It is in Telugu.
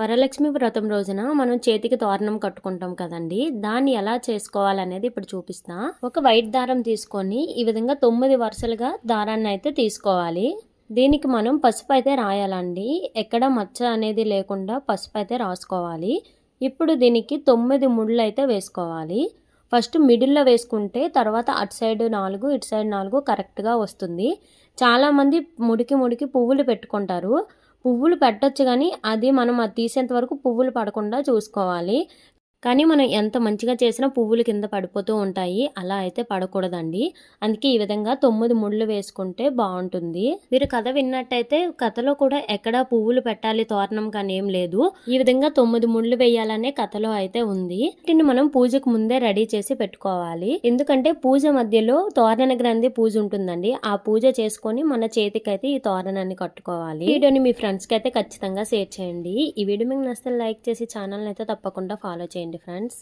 వరలక్ష్మి వ్రతం రోజున మనం చేతికి తోరణం కట్టుకుంటాం కదండి. దాన్ని ఎలా చేసుకోవాలనేది ఇప్పుడు చూపిస్తా. ఒక వైట్ దారం తీసుకొని ఈ విధంగా తొమ్మిది వరుసలుగా దారాన్ని అయితే తీసుకోవాలి. దీనికి మనం పసుపు అయితే రాయాలండి. ఎక్కడ మచ్చ అనేది లేకుండా పసుపు అయితే రాసుకోవాలి. ఇప్పుడు దీనికి తొమ్మిది ముళ్ళు అయితే వేసుకోవాలి. ఫస్ట్ మిడిల్లో వేసుకుంటే తర్వాత అటు సైడ్ నాలుగు ఇటు సైడ్ నాలుగు కరెక్ట్గా వస్తుంది. చాలామంది ముడికి ముడికి పువ్వులు పెట్టుకుంటారు. పువ్వులు పెట్టొచ్చు కానీ అది మనం అది తీసేంత వరకు పువ్వులు పడకుండా చూసుకోవాలి. కానీ మనం ఎంత మంచిగా చేసినా పువ్వులు కింద పడిపోతూ ఉంటాయి. అలా అయితే పడకూడదండి. అందుకే ఈ విధంగా తొమ్మిది ముళ్ళు వేసుకుంటే బాగుంటుంది. మీరు కథ విన్నట్టయితే కథలో కూడా ఎక్కడ పువ్వులు పెట్టాలి తోరణం కానీ ఏం లేదు. ఈ విధంగా తొమ్మిది ముళ్ళు వేయాలనే కథలో అయితే ఉంది. వీటిని మనం పూజకు ముందే రెడీ చేసి పెట్టుకోవాలి. ఎందుకంటే పూజ మధ్యలో తోరణ గ్రంథి పూజ ఉంటుందండి. ఆ పూజ చేసుకొని మన చేతికైతే ఈ తోరణాన్ని కట్టుకోవాలి. వీడియోని మీ ఫ్రెండ్స్కి అయితే ఖచ్చితంగా షేర్ చేయండి. ఈ వీడియో మీకు నచ్చితే లైక్ చేసి ఛానల్ అయితే తప్పకుండా ఫాలో చేయండి. ఫ్రెండ్స్